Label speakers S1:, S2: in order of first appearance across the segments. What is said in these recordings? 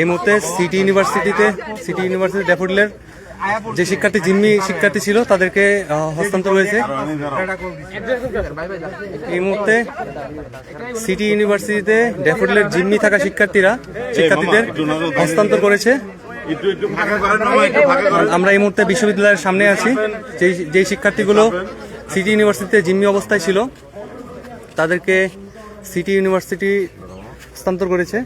S1: এই মুহূর্তে সিটি ইউনিভার্সিটিতে, সিটি ইউনিভার্সিটি ড্যাফোডিলের যে শিক্ষার্থী, জিম্মি শিক্ষার্থী ছিল, তাদেরকে হস্তান্তর হয়েছে। এই মুহূর্তে সিটি ইউনিভার্সিটিতে ড্যাফোডিলের জিম্মি থাকা শিক্ষার্থীরা, শিক্ষার্থীদের হস্তান্তর করেছে। আমরা এই মুহূর্তে বিশ্ববিদ্যালয়ের সামনে আছি। যেই যেই শিক্ষার্থীগুলো সিটি ইউনিভার্সিটিতে জিম্মি অবস্থায় ছিল, তাদেরকে সিটি ইউনিভার্সিটি হস্তান্তর করেছে।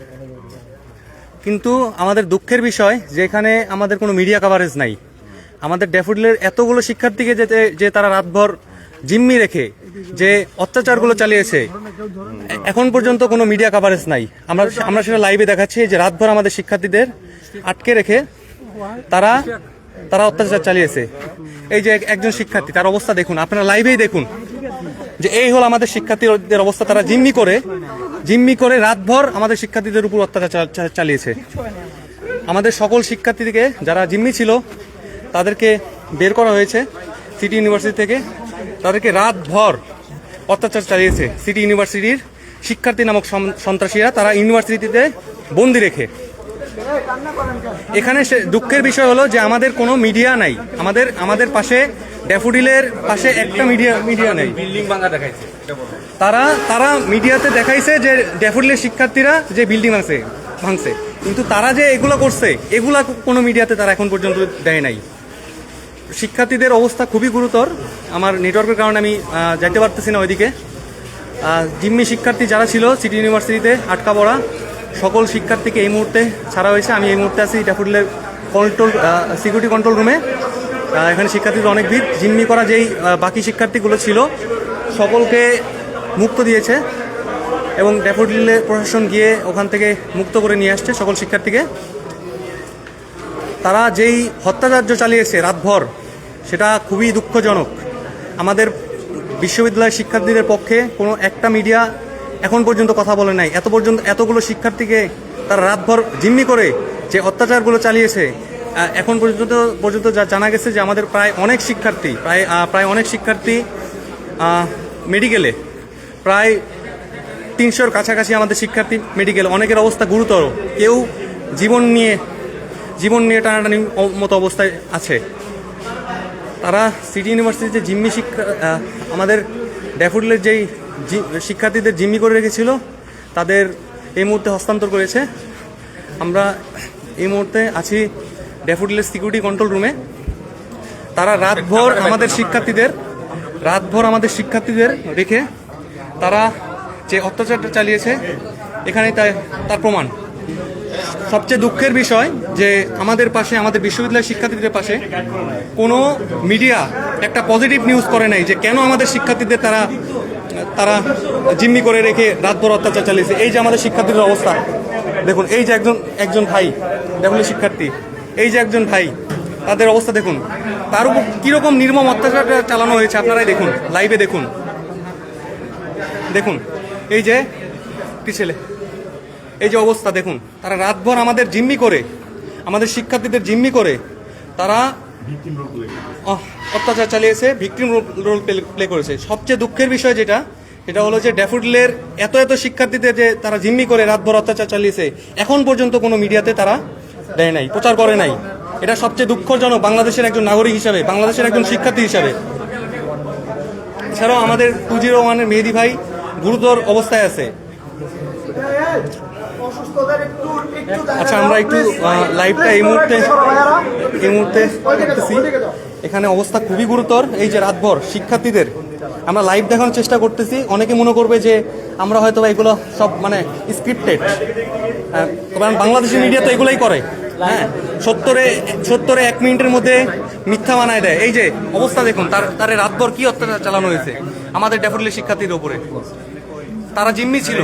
S1: কিন্তু আমাদের দুঃখের বিষয় যে এখানে আমাদের কোনো মিডিয়া কাভারেজ নাই। আমাদের ড্যাফোডিলের এতগুলো শিক্ষার্থীকে যেতে যে তারা রাতভর জিম্মি রেখে যে অত্যাচারগুলো চালিয়েছে, এখন পর্যন্ত কোনো মিডিয়া কাভারেজ নাই। আমরা আমরা সেটা লাইভে দেখাচ্ছি যে রাতভর আমাদের শিক্ষার্থীদের আটকে রেখে তারা তারা অত্যাচার চালিয়েছে। এই যে এক- একজন শিক্ষার্থী, তার অবস্থা দেখুন, আপনারা লাইভেই দেখুন যে এই হলো আমাদের শিক্ষার্থীদের অবস্থা, তারা জিম্মি করে জিম্মি করে রাতভর আমাদের শিক্ষার্থীদের উপর অত্যাচার চালিয়েছে। আমাদের সকল শিক্ষার্থীকে যারা জিম্মি ছিল, তাদেরকে বের করা হয়েছে সিটি ইউনিভার্সিটি থেকে। তাদেরকে রাতভর অত্যাচার চালিয়েছে সিটি ইউনিভার্সিটির শিক্ষার্থী নামক সন্ত্রাসীরা। তারা ইউনিভার্সিটিতে বন্দি রেখে। এখানে দুঃখের বিষয় হলো যে আমাদের কোনো মিডিয়া নাই। আমাদের আমাদের পাশে ড্যাফোডিলের পাশে একটা মিডিয়া মিডিয়া নেই।
S2: বিল্ডিং ভাঙা দেখাইছে।
S1: তারা তারা মিডিয়াতে দেখাইছে যে ড্যাফোডিলের শিক্ষার্থীরা যে বিল্ডিং ভাঙছে ভাঙছে। কিন্তু তারা যে এগুলো করছে এগুলা কোনো মিডিয়াতে তারা এখন পর্যন্ত দেয় নাই। শিক্ষার্থীদের অবস্থা খুবই গুরুতর। আমার নেটওয়ার্কের কারণে আমি যাইতে পারতেছি না ওইদিকে। জিম্মি শিক্ষার্থী যারা ছিল সিটি ইউনিভার্সিটিতে আটকা পড়া সকল শিক্ষার্থীকে এই মুহূর্তে ছাড়া হয়েছে। আমি এই মুহূর্তে আছি ড্যাফোডিলের কন্ট্রোল সিকিউরিটি কন্ট্রোল রুমে এখানে শিক্ষার্থীদের অনেক ভিড়। জিম্মি করা যেই বাকি শিক্ষার্থীগুলো ছিল, সকলকে মুক্ত দিয়েছে এবং ড্যাফোডিলে প্রশাসন গিয়ে ওখান থেকে মুক্ত করে নিয়ে আসছে সকল শিক্ষার্থীকে। তারা যেই হত্যাচার্য চালিয়েছে রাতভর, সেটা খুবই দুঃখজনক। আমাদের বিশ্ববিদ্যালয়ের শিক্ষার্থীদের পক্ষে কোনো একটা মিডিয়া এখন পর্যন্ত কথা বলে নাই। এত পর্যন্ত এতগুলো শিক্ষার্থীকে তারা রাতভর জিম্মি করে যে অত্যাচারগুলো চালিয়েছে এখন পর্যন্ত পর্যন্ত যা জানা গেছে যে আমাদের প্রায় অনেক শিক্ষার্থী, প্রায় প্রায় অনেক শিক্ষার্থী মেডিকেলে প্রায় তিনশোর কাছাকাছি আমাদের শিক্ষার্থী মেডিকেল অনেকের অবস্থা গুরুতর। কেউ জীবন নিয়ে জীবন নিয়ে টানাটানি মতো অবস্থায় আছে। তারা সিটি ইউনিভার্সিটিতে জিম্মি শিক্ষা আমাদের ড্যাফোডিলের যেই শিক্ষার্থীদের জিম্মি করে রেখেছিল, তাদের এই মুহূর্তে হস্তান্তর করেছে। আমরা এই মুহূর্তে আছি ড্যাফোডিলের সিকিউরিটি কন্ট্রোল রুমে। তারা রাতভর আমাদের শিক্ষার্থীদের রাতভর আমাদের শিক্ষার্থীদের রেখে তারা যে অত্যাচারটা চালিয়েছে এখানেই তাই তার প্রমাণ। সবচেয়ে দুঃখের বিষয় যে আমাদের পাশে আমাদের বিশ্ববিদ্যালয়ের শিক্ষার্থীদের পাশে কোনো মিডিয়া একটা পজিটিভ নিউজ করে নাই যে কেন আমাদের শিক্ষার্থীদের তারা তারা জিম্মি করে রেখে রাতভর অত্যাচার চালিয়েছে। এই যে আমাদের শিক্ষার্থীদের অবস্থা দেখুন এই যে একজন একজন ভাই দেখুন শিক্ষার্থী এই যে একজন ভাই তাদের অবস্থা দেখুন। তার উপর কীরকম নির্মম অত্যাচার চালানো হয়েছে আপনারাই দেখুন লাইভে দেখুন। দেখুন এই যে একটি ছেলে এই যে অবস্থা দেখুন। তারা রাতভর আমাদের জিম্মি করে আমাদের শিক্ষার্থীদের জিম্মি করে তারা অত্যাচার চালিয়েছে ভিকটিম রোল প্লে করেছে। সবচেয়ে দুঃখের বিষয় যেটা সেটা হলো যে ড্যাফোডিলের এত এত শিক্ষার্থীদের যে তারা জিম্মি করে রাতভর অত্যাচার চালিয়েছে এখন পর্যন্ত কোনো মিডিয়াতে তারা দেয় নাই, প্রচার করে নাই। এটা সবচেয়ে দুঃখজনক, বাংলাদেশের একজন নাগরিক হিসাবে, বাংলাদেশের একজন শিক্ষার্থী হিসাবে। এছাড়াও আমাদের টু জিরো ওয়ানের মেহেদি ভাই গুরুতর অবস্থায় আছে। আচ্ছা আমরা একটু লাইভটা এই মুহূর্তে এই মুহূর্তে দেখতেছি। এখানে অবস্থা খুবই গুরুতর। এই যে রাতভর শিক্ষার্থীদের, আমরা লাইভ দেখানোর চেষ্টা করতেছি। অনেকে মনে করবে যে আমরা হয়তো এগুলো সব মানে স্ক্রিপ্টেড কারণ বাংলাদেশি মিডিয়া তো এগুলোই করে। হ্যাঁ সত্তরে সত্তরে এক মিনিটের মধ্যে মিথ্যা বানায় দেয়। এই যে অবস্থা দেখুন, তার, তারে রাতভর কি অত্যাচার চালানো হয়েছে? আমাদের ড্যাফোডিলের শিক্ষার্থীর ওপরে তারা জিম্মি ছিল।